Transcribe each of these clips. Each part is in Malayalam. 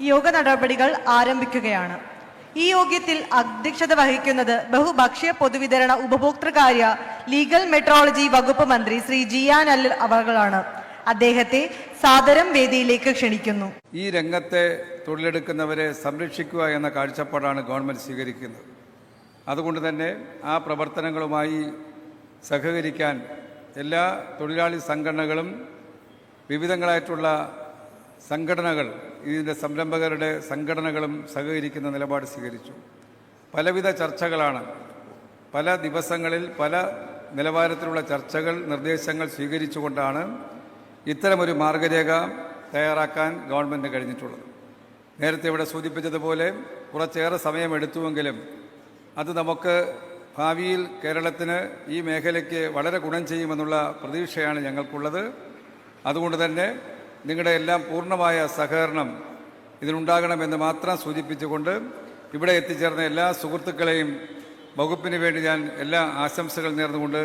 യോഗ നടപടികൾ ആരംഭിക്കുകയാണ്. ഈ യോഗ്യത്തിൽ അധ്യക്ഷത വഹിക്കുന്നത് ബഹുഭക്ഷ്യ പൊതുവിതരണ ഉപഭോക്തൃകാര്യ ലീഗൽ മെട്രോളജി വകുപ്പ് മന്ത്രി ശ്രീ ജിയാൻ അൽ അവകളാണ്. അദ്ദേഹത്തെ സാദരം വേദിയിലേക്ക് ക്ഷണിക്കുന്നു. ഈ രംഗത്തെ തൊഴിലെടുക്കുന്നവരെ സംരക്ഷിക്കുക എന്ന കാഴ്ചപ്പാടാണ് ഗവൺമെന്റ് സ്വീകരിക്കുന്നത്. അതുകൊണ്ട് തന്നെ ആ പ്രവർത്തനങ്ങളുമായി സഹകരിക്കാൻ എല്ലാ തൊഴിലാളി സംഘടനകളും വിവിധങ്ങളായിട്ടുള്ള സംഘടനകൾ ഇതിന്റെ സംരംഭകരുടെ സംഘടനകളും സഹകരിക്കുന്ന നിലപാട് സ്വീകരിച്ചു. പലവിധ ചർച്ചകളാണ്. പല ദിവസങ്ങളിൽ പല നിലവാരത്തിലുള്ള ചർച്ചകൾ നിർദ്ദേശങ്ങൾ സ്വീകരിച്ചുകൊണ്ടാണ് ഇത്തരമൊരു മാർഗരേഖ തയ്യാറാക്കാൻ ഗവൺമെന്റ് കഴിഞ്ഞിട്ടുള്ളത്. നേരത്തെ ഇവിടെ സൂചിപ്പിച്ചതുപോലെ കുറച്ചേറെ സമയമെടുത്തുവെങ്കിലും അത് നമുക്ക് ഭാവിയിൽ കേരളത്തിന് ഈ മേഖലയ്ക്ക് വളരെ ഗുണം ചെയ്യുമെന്നുള്ള പ്രതീക്ഷയാണ് ഞങ്ങൾക്കുള്ളത്. അതുകൊണ്ട് തന്നെ നിങ്ങളുടെ എല്ലാം പൂർണമായ സഹകരണം ഇതിനുണ്ടാകണമെന്ന് മാത്രം സൂചിപ്പിച്ചുകൊണ്ട് ഇവിടെ എത്തിച്ചേർന്ന എല്ലാ സുഹൃത്തുക്കളെയും വകുപ്പിന് വേണ്ടി ഞാൻ എല്ലാ ആശംസകൾ നേർന്നുകൊണ്ട്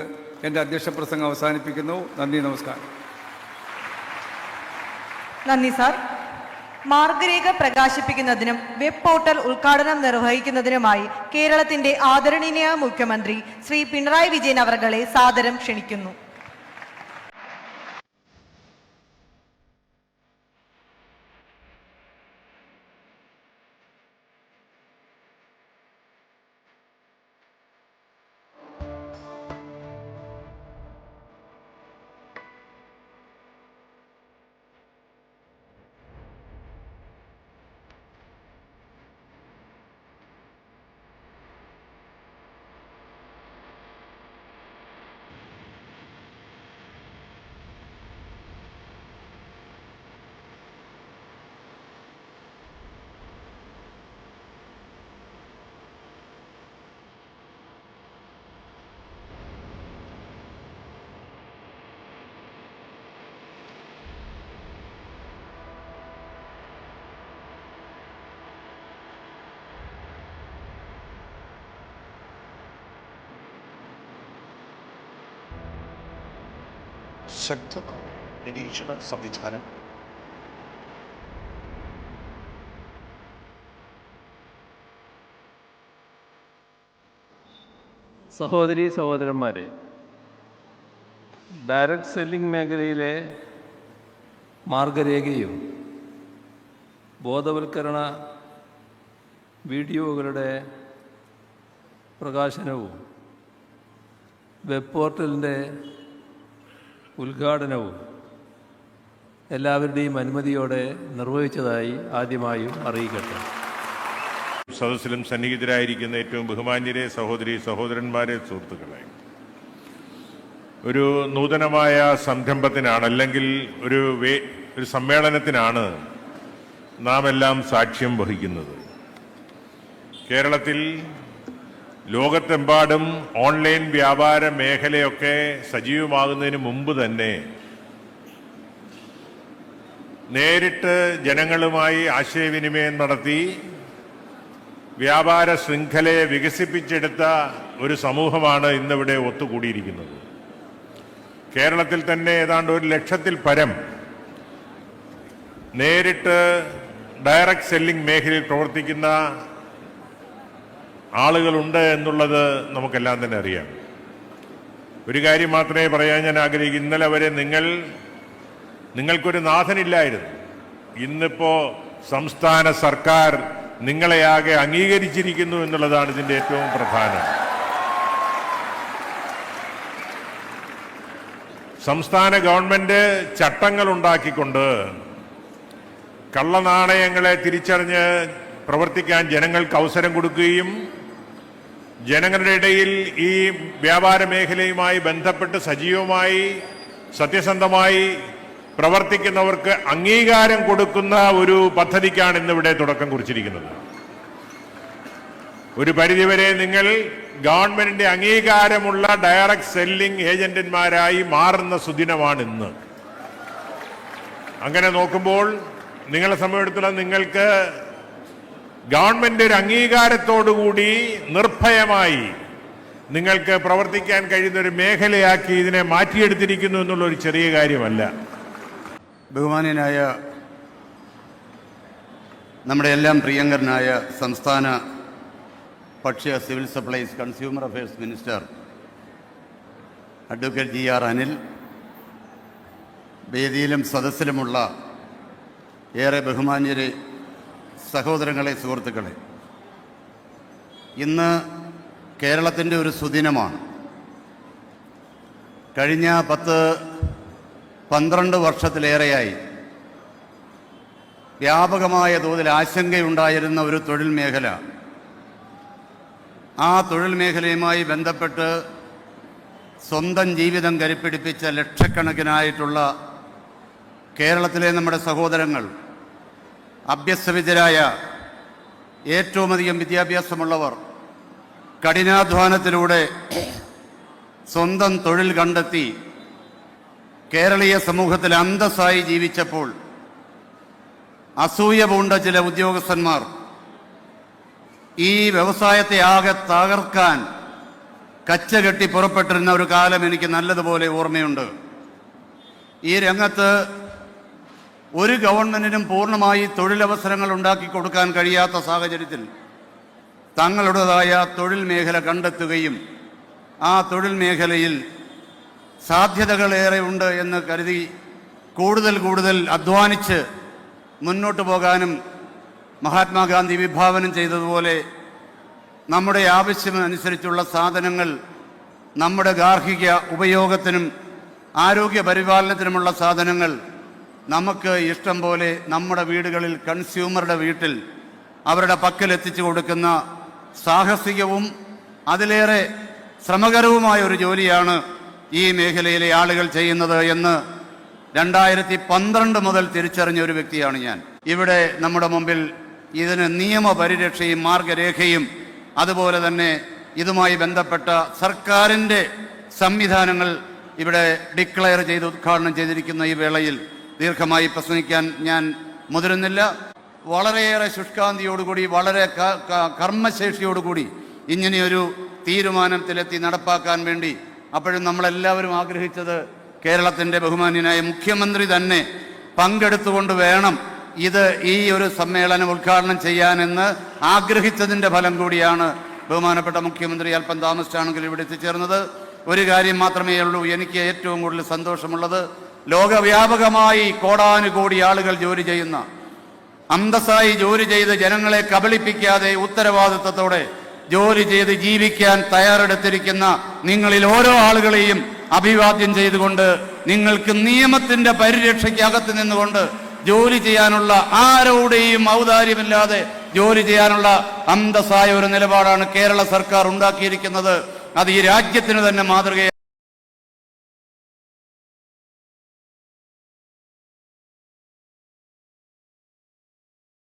എന്റെ അധ്യക്ഷ പ്രസംഗം അവസാനിപ്പിക്കുന്നു. നന്ദി നമസ്കാരം. നന്ദി സാർ. മാർഗരേഖ പ്രകാശിപ്പിക്കുന്നതിനും വെബ് പോർട്ടൽ ഉദ്ഘാടനം നിർവഹിക്കുന്നതിനുമായി കേരളത്തിന്റെ ആദരണീയ മുഖ്യമന്ത്രി ശ്രീ പിണറായി വിജയൻ അവർകളെ സാദരം ക്ഷണിക്കുന്നു. ശക്ത നിരീക്ഷണ സംവിധാനം. സഹോദരി സഹോദരന്മാരെ ഡയറക്റ്റ് സെല്ലിംഗ് മേഖലയിലെ മാർഗരേഖയും ബോധവൽക്കരണ വീഡിയോകളുടെ പ്രകാശനവും വെബ് പോർട്ടലിന്റെ ഉദ്ഘാടനവും എല്ലാവരുടെയും അനുമതിയോടെ നിർവഹിച്ചതായി ആദ്യമായും അറിയിക്കട്ടെ. സദസ്സിലും സന്നിഹിതരായിരിക്കുന്ന ഏറ്റവും ബഹുമാന്യരെ സഹോദരി സഹോദരന്മാരെ സുഹൃത്തുക്കളെ ഒരു നൂതനമായ സംരംഭത്തിനാണ് അല്ലെങ്കിൽ ഒരു വേ ഒരു സമ്മേളനത്തിനാണ് നാം എല്ലാം സാക്ഷ്യം വഹിക്കുന്നത്. കേരളത്തിൽ ലോകത്തെമ്പാടും ഓൺലൈൻ വ്യാപാര മേഖലയൊക്കെ സജീവമാകുന്നതിന് മുമ്പ് തന്നെ നേരിട്ട് ജനങ്ങളുമായി ആശയവിനിമയം നടത്തി വ്യാപാര ശൃംഖലയെ വികസിപ്പിച്ചെടുത്ത ഒരു സമൂഹമാണ് ഇന്നിവിടെ ഒത്തുകൂടിയിരിക്കുന്നത്. കേരളത്തിൽ തന്നെ ഏതാണ്ട് ഒരു ലക്ഷത്തിൽ പരം നേരിട്ട് ഡയറക്റ്റ് സെല്ലിംഗ് മേഖലയിൽ പ്രവർത്തിക്കുന്ന ആളുകളുണ്ട് എന്നുള്ളത് നമുക്കെല്ലാം തന്നെ അറിയാം. ഒരു കാര്യം മാത്രമേ പറയാൻ ഞാൻ ആഗ്രഹിക്കുന്നു ഇന്നലെ വരെ നിങ്ങൾ നിങ്ങൾക്കൊരു നാഥനില്ലായിരുന്നു. ഇന്നിപ്പോ സംസ്ഥാന സർക്കാർ നിങ്ങളെയാകെ അംഗീകരിച്ചിരിക്കുന്നു എന്നുള്ളതാണ് ഇതിന്റെ ഏറ്റവും പ്രധാനം. സംസ്ഥാന ഗവൺമെന്റ് ചട്ടങ്ങൾ ഉണ്ടാക്കിക്കൊണ്ട് കള്ളനാണയങ്ങളെ തിരിച്ചറിഞ്ഞ് പ്രവർത്തിക്കാൻ ജനങ്ങൾക്ക് അവസരം കൊടുക്കുകയും ജനങ്ങളുടെ ഇടയിൽ ഈ വ്യാപാര മേഖലയുമായി ബന്ധപ്പെട്ട് സജീവമായി സത്യസന്ധമായി പ്രവർത്തിക്കുന്നവർക്ക് അംഗീകാരം കൊടുക്കുന്ന ഒരു പദ്ധതിക്കാണ് ഇന്നിവിടെ തുടക്കം കുറിച്ചിരിക്കുന്നത്. ഒരു പരിധിവരെ നിങ്ങൾ ഗവൺമെന്റിന്റെ അംഗീകാരമുള്ള ഡയറക്ട് സെല്ലിംഗ് ഏജന്റന്മാരായി മാറുന്ന സുദിനമാണ് ഇന്ന്. അങ്ങനെ നോക്കുമ്പോൾ നിങ്ങളെ സംബന്ധിച്ചിടത്തോളം നിങ്ങൾക്ക് ഗവൺമെന്റ് ഒരു അംഗീകാരത്തോടുകൂടി നിർഭയമായി നിങ്ങൾക്ക് പ്രവർത്തിക്കാൻ കഴിയുന്ന ഒരു മേഖലയാക്കി ഇതിനെ മാറ്റിയെടുത്തിരിക്കുന്നു എന്നുള്ള ഒരു ചെറിയ കാര്യമല്ല. ബഹുമാനായ നമ്മുടെ എല്ലാം പ്രിയങ്കരനായ സംസ്ഥാന ഭക്ഷ്യ civil supplies consumer affairs minister advocate G R Anil വേദിയിലും സദസ്സിലുമുള്ള ഏറെ ബഹുമാന്യരെ സഹോദരങ്ങളെ സുഹൃത്തുക്കളെ ഇന്ന് കേരളത്തിന്റെ ഒരു സുദിനമാണ്. കഴിഞ്ഞ പത്ത് പന്ത്രണ്ട് വർഷത്തിലേറെയായി വ്യാപകമായ തോതിൽ ആശങ്കയുണ്ടായിരുന്ന ഒരു തൊഴിൽ മേഖല. ആ തൊഴിൽ മേഖലയുമായി ബന്ധപ്പെട്ട് സ്വന്തം ജീവിതം കരുപ്പിടിപ്പിച്ച ലക്ഷക്കണക്കിനായിട്ടുള്ള കേരളത്തിലെ നമ്മുടെ സഹോദരങ്ങൾ അഭ്യസ്തവിദ്യരായ ഏറ്റവുമധികം വിദ്യാഭ്യാസമുള്ളവർ കഠിനാധ്വാനത്തിലൂടെ സ്വന്തം തൊഴിൽ കണ്ടെത്തി കേരളീയ സമൂഹത്തിൽ അന്തസ്സായി ജീവിച്ചപ്പോൾ അസൂയ പൂണ്ട ചില ഉദ്യോഗസ്ഥന്മാർ ഈ വ്യവസായത്തെ ആകെ തകർക്കാൻ കച്ചകെട്ടി പുറപ്പെട്ടിരുന്ന ഒരു കാലം എനിക്ക് നല്ലതുപോലെ ഓർമ്മയുണ്ട്. ഈ രംഗത്ത് ഒരു ഗവൺമെന്റിനും പൂർണമായി തൊഴിലവസരങ്ങൾ ഉണ്ടാക്കി കൊടുക്കാൻ കഴിയാത്ത സാഹചര്യത്തിൽ തങ്ങളുടേതായ തൊഴിൽ മേഖല കണ്ടെത്തുകയും ആ തൊഴിൽ മേഖലയിൽ സാധ്യതകളേറെ ഉണ്ട് എന്ന് കരുതി കൂടുതൽ കൂടുതൽ അധ്വാനിച്ച് മുന്നോട്ട് പോകാനും മഹാത്മാഗാന്ധി വിഭാവനം ചെയ്തതുപോലെ നമ്മുടെ ആവശ്യമനുസരിച്ചുള്ള സാധനങ്ങൾ നമ്മുടെ ഗാർഹിക ഉപയോഗത്തിനും ആരോഗ്യ പരിപാലനത്തിനുമുള്ള സാധനങ്ങൾ നമുക്ക് ഇഷ്ടം പോലെ നമ്മുടെ വീടുകളിൽ കൺസ്യൂമറുടെ വീട്ടിൽ അവരുടെ പക്കൽ എത്തിച്ചു കൊടുക്കുന്ന സാഹസികവും അതിലേറെ ശ്രമകരവുമായ ഒരു ജോലിയാണ് ഈ മേഖലയിലെ ആളുകൾ ചെയ്യുന്നത് എന്ന് രണ്ടായിരത്തി പന്ത്രണ്ട് മുതൽ തിരിച്ചറിഞ്ഞ ഒരു വ്യക്തിയാണ് ഞാൻ. ഇവിടെ നമ്മുടെ മുമ്പിൽ ഇതിന് നിയമപരിരക്ഷയും മാർഗരേഖയും അതുപോലെ തന്നെ ഇതുമായി ബന്ധപ്പെട്ട സർക്കാരിന്റെ സംവിധാനങ്ങൾ ഇവിടെ ഡിക്ലെയർ ചെയ്ത് ഉദ്ഘാടനം ചെയ്തിരിക്കുന്ന ഈ വേളയിൽ ദീർഘമായി പ്രസംഗിക്കാൻ ഞാൻ മുതിരുന്നില്ല. വളരെയേറെ ശുഷ്കാന്തിയോടുകൂടി വളരെ കർമ്മശേഷിയോടുകൂടി ഇങ്ങനെയൊരു തീരുമാനത്തിലെത്തി നടപ്പാക്കാൻ വേണ്ടി അപ്പോഴും നമ്മളെല്ലാവരും ആഗ്രഹിച്ചത് കേരളത്തിന്റെ ബഹുമാന്യനായ മുഖ്യമന്ത്രി തന്നെ പങ്കെടുത്തുകൊണ്ട് വേണം ഇത് ഈ ഒരു സമ്മേളനം ഉദ്ഘാടനം ചെയ്യാനെന്ന് ആഗ്രഹിച്ചതിന്റെ ഫലം കൂടിയാണ് ബഹുമാനപ്പെട്ട മുഖ്യമന്ത്രി അല്പം താമസിച്ചാണെങ്കിൽ ഇവിടെ എത്തിച്ചേർന്നത്. ഒരു കാര്യം മാത്രമേ ഉള്ളൂ എനിക്ക് ഏറ്റവും കൂടുതൽ സന്തോഷമുള്ളത് ലോകവ്യാപകമായി കോടാനുകോടി ആളുകൾ ജോലി ചെയ്യുന്ന അന്തസ്സായി ജോലി ചെയ്ത് ജനങ്ങളെ കബളിപ്പിക്കാതെ ഉത്തരവാദിത്തത്തോടെ ജോലി ചെയ്ത് ജീവിക്കാൻ തയ്യാറെടുത്തിരിക്കുന്ന നിങ്ങളിൽ ഓരോ ആളുകളെയും അഭിവാദ്യം ചെയ്തുകൊണ്ട് നിങ്ങൾക്ക് നിയമത്തിന്റെ പരിരക്ഷയ്ക്ക് അകത്ത് നിന്നുകൊണ്ട് ജോലി ചെയ്യാനുള്ള ആരോടെയും ഔദാര്യമില്ലാതെ ജോലി ചെയ്യാനുള്ള അന്തസ്സായ ഒരു നിലപാടാണ് കേരള സർക്കാർ ഉണ്ടാക്കിയിരിക്കുന്നത്. അത് ഈ രാജ്യത്തിന് തന്നെ മാതൃകയാണ്